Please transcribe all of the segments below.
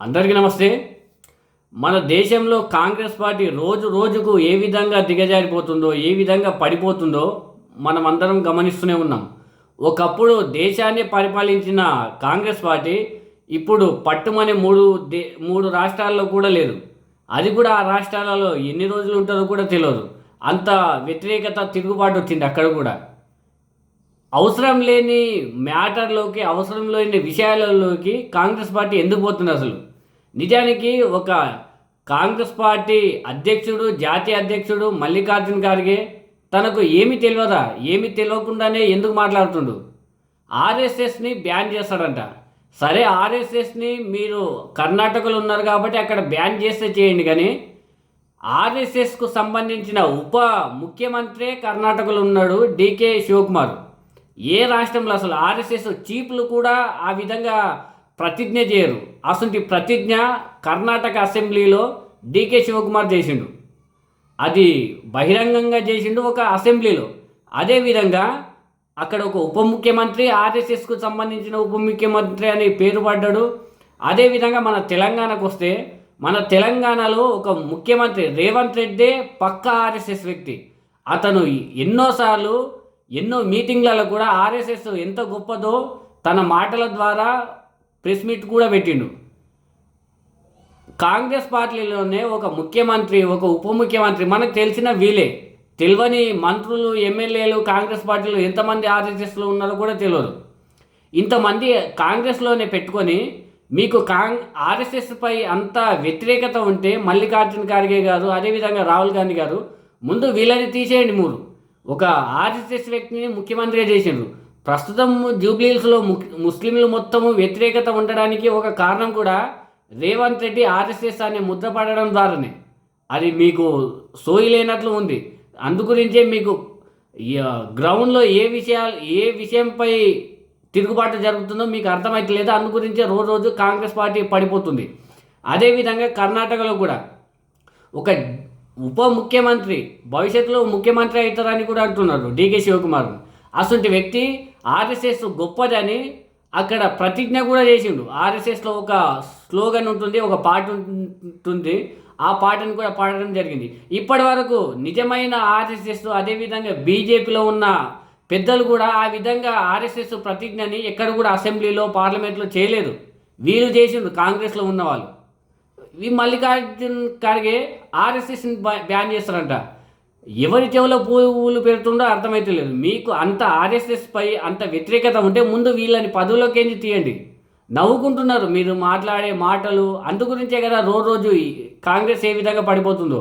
అందరికీ నమస్తే. మన దేశంలో కాంగ్రెస్ పార్టీ రోజు రోజుకు ఏ విధంగా దిగజారిపోతుందో ఏ విధంగా పడిపోతుందో మనం అందరం గమనిస్తూనే ఉన్నాం. ఒకప్పుడు దేశాన్ని పరిపాలించిన కాంగ్రెస్ పార్టీ ఇప్పుడు పట్టుమనే మూడు దే మూడు రాష్ట్రాల్లో కూడా లేదు. అది కూడా ఆ రాష్ట్రాలలో ఎన్ని రోజులు ఉంటారో కూడా తెలియదు అంత వ్యతిరేకత తిరుగుబాటు వచ్చింది అక్కడ కూడా. అవసరం లేని మ్యాటర్లోకి అవసరం లేని విషయాలలోకి కాంగ్రెస్ పార్టీ ఎందుకు పోతుంది అసలు? నిజానికి ఒక కాంగ్రెస్ పార్టీ అధ్యక్షుడు జాతీయ అధ్యక్షుడు మల్లికార్జున్ ఖార్గే తనకు ఏమి తెలియదా ఏమి తెలియకుండానే ఎందుకు మాట్లాడుతుండు? ఆర్ఎస్ఎస్ని బ్యాన్ చేస్తాడంట. సరే ఆర్ఎస్ఎస్ని మీరు కర్ణాటకలో ఉన్నారు కాబట్టి అక్కడ బ్యాన్ చేస్తే చేయండి కానీ ఆర్ఎస్ఎస్కు సంబంధించిన ఉప ముఖ్యమంత్రి కర్ణాటకలో ఉన్నాడు డీకే శివకుమార్. ఏ రాష్ట్రంలో అసలు ఆర్ఎస్ఎస్ చీఫ్లు కూడా ఆ విధంగా ప్రతిజ్ఞ చేయరు. అసలు ప్రతిజ్ఞ కర్ణాటక అసెంబ్లీలో డీకే శివకుమార్ చేసిండు. అది బహిరంగంగా చేసిండు ఒక అసెంబ్లీలో. అదేవిధంగా అక్కడ ఒక ఉప ముఖ్యమంత్రి ఆర్ఎస్ఎస్కు సంబంధించిన ఉప ముఖ్యమంత్రి అని పేరు పడ్డాడు. అదేవిధంగా మన తెలంగాణకు వస్తే మన తెలంగాణలో ఒక ముఖ్యమంత్రి రేవంత్ రెడ్డే పక్క ఆర్ఎస్ఎస్ వ్యక్తి. అతను ఎన్నోసార్లు ఎన్నో మీటింగ్లలో కూడా ఆర్ఎస్ఎస్ ఎంత గొప్పదో తన మాటల ద్వారా ప్రెస్ మీట్ కూడా పెట్టిండు. కాంగ్రెస్ పార్టీలోనే ఒక ముఖ్యమంత్రి ఒక ఉప ముఖ్యమంత్రి మనకు తెలిసిన వీలే తెలియని మంత్రులు ఎమ్మెల్యేలు కాంగ్రెస్ పార్టీలో ఎంతమంది ఆర్ఎస్ఎస్లో ఉన్నారో కూడా తెలియదు ఇంతమంది కాంగ్రెస్లోనే పెట్టుకొని మీకు కాంగ్ ఆర్ఎస్ఎస్పై అంత వ్యతిరేకత ఉంటే మల్లికార్జున ఖార్గే గారు అదేవిధంగా రాహుల్ గాంధీ గారు ముందు వీళ్ళని తీసేయండి మూడు. ఒక ఆర్ఎస్ఎస్ వ్యక్తిని ముఖ్యమంత్రిగా చేసిండ్రు. ప్రస్తుతం జూబ్లీహిల్స్లో ముస్లింలు మొత్తము వ్యతిరేకత ఉండడానికి ఒక కారణం కూడా రేవంత్ రెడ్డి ఆర్ఎస్ఎస్ అనే ముద్ర పడడం ద్వారానే. అది మీకు సోయి లేనట్లు ఉంది. అందుగురించే మీకు గ్రౌండ్లో ఏ విషయాలు ఏ విషయంపై తిరుగుబాటు జరుగుతుందో మీకు అర్థమైతలేదు? అందు గురించే రోజు రోజు కాంగ్రెస్ పార్టీ పడిపోతుంది. అదేవిధంగా కర్ణాటకలో కూడా ఒక ఉప ముఖ్యమంత్రి భవిష్యత్తులో ముఖ్యమంత్రి అవుతారని కూడా అంటున్నారు డీకే శివకుమార్ అసలు వ్యక్తి ఆర్ఎస్ఎస్ గొప్పదని అక్కడ ప్రతిజ్ఞ కూడా చేసిండు. ఆర్ఎస్ఎస్లో ఒక స్లోగన్ ఉంటుంది ఒక పాట ఉంటుంది. ఆ పాటను కూడా పాడడం జరిగింది. ఇప్పటి వరకు నిజమైన ఆర్ఎస్ఎస్ అదేవిధంగా బీజేపీలో ఉన్న పెద్దలు కూడా ఆ విధంగా ఆర్ఎస్ఎస్ ప్రతిజ్ఞని ఎక్కడ కూడా అసెంబ్లీలో పార్లమెంట్లో చేయలేదు. వీలు చేసిండు కాంగ్రెస్లో ఉన్నవాళ్ళు. ఈ మల్లికార్జున్ ఖార్గే ఆర్ఎస్ఎస్ని బ్యాన్ చేస్తారంట. ఎవరి చెవులో పువ్వులు పెడుతుండో అర్థమైతే లేదు మీకు అంత ఆర్ఎస్ఎస్ పై అంత వ్యతిరేకత ఉంటే ముందు వీళ్ళని పదవులోకి తీయండి. నవ్వుకుంటున్నారు మీరు మాట్లాడే మాటలు. అందు గురించే కదా రోజు రోజు కాంగ్రెస్ ఏ విధంగా పడిపోతుందో.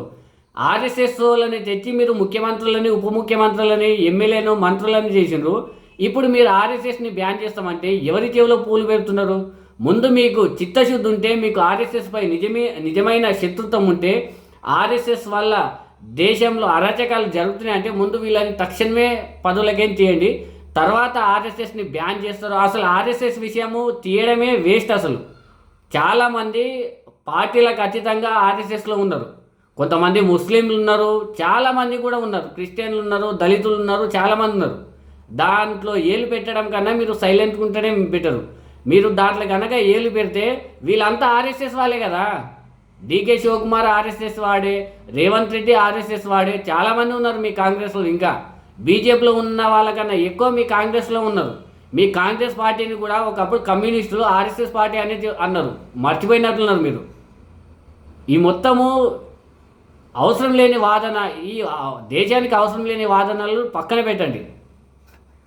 ఆర్ఎస్ఎస్ వాళ్ళని తెచ్చి మీరు ముఖ్యమంత్రులని ఉప ముఖ్యమంత్రులని ఎమ్మెల్యేను మంత్రులని చేసిండ్రు. ఇప్పుడు మీరు ఆర్ఎస్ఎస్ని బ్యాన్ చేస్తామంటే ఎవరి చెవిలో పూలు పెడుతున్నారు? ముందు మీకు చిత్తశుద్ధి ఉంటే మీకు ఆర్ఎస్ఎస్పై నిజమే నిజమైన శత్రుత్వం ఉంటే ఆర్ఎస్ఎస్ వల్ల దేశంలో అరాచకాలు జరుగుతున్నాయి అంటే ముందు వీళ్ళని తక్షణమే పదవులకేం చేయండి తర్వాత ఆర్ఎస్ఎస్ని బ్యాన్ చేస్తారు. అసలు ఆర్ఎస్ఎస్ విషయము తీయడమే వేస్ట్ అసలు. చాలామంది పార్టీలకు అతీతంగా ఆర్ఎస్ఎస్లో ఉన్నారు. కొంతమంది ముస్లింలు ఉన్నారు చాలామంది కూడా ఉన్నారు. క్రిస్టియన్లు ఉన్నారు దళితులు ఉన్నారు చాలామంది ఉన్నారు. దాంట్లో ఏలు పెట్టడం కన్నా మీరు సైలెంట్గా ఉంటేనే బెటరు. మీరు దాంట్లో కనుక ఏలు పెడితే వీళ్ళంతా ఆర్ఎస్ఎస్ వాళ్ళే కదా. డీకే శివకుమార్ ఆర్ఎస్ఎస్ వాడే రేవంత్ రెడ్డి ఆర్ఎస్ఎస్ వాడే చాలామంది ఉన్నారు మీ కాంగ్రెస్లో ఇంకా. బీజేపీలో ఉన్న వాళ్ళకన్నా ఎక్కువ మీ కాంగ్రెస్లో ఉన్నారు. మీ కాంగ్రెస్ పార్టీని కూడా ఒకప్పుడు కమ్యూనిస్టులు ఆర్ఎస్ఎస్ పార్టీ అనేది అన్నారు. మర్చిపోయినట్లున్నారు మీరు. ఈ మొత్తము అవసరం లేని వాదన ఈ దేశానికి అవసరం లేని వాదనలు పక్కన పెట్టండి.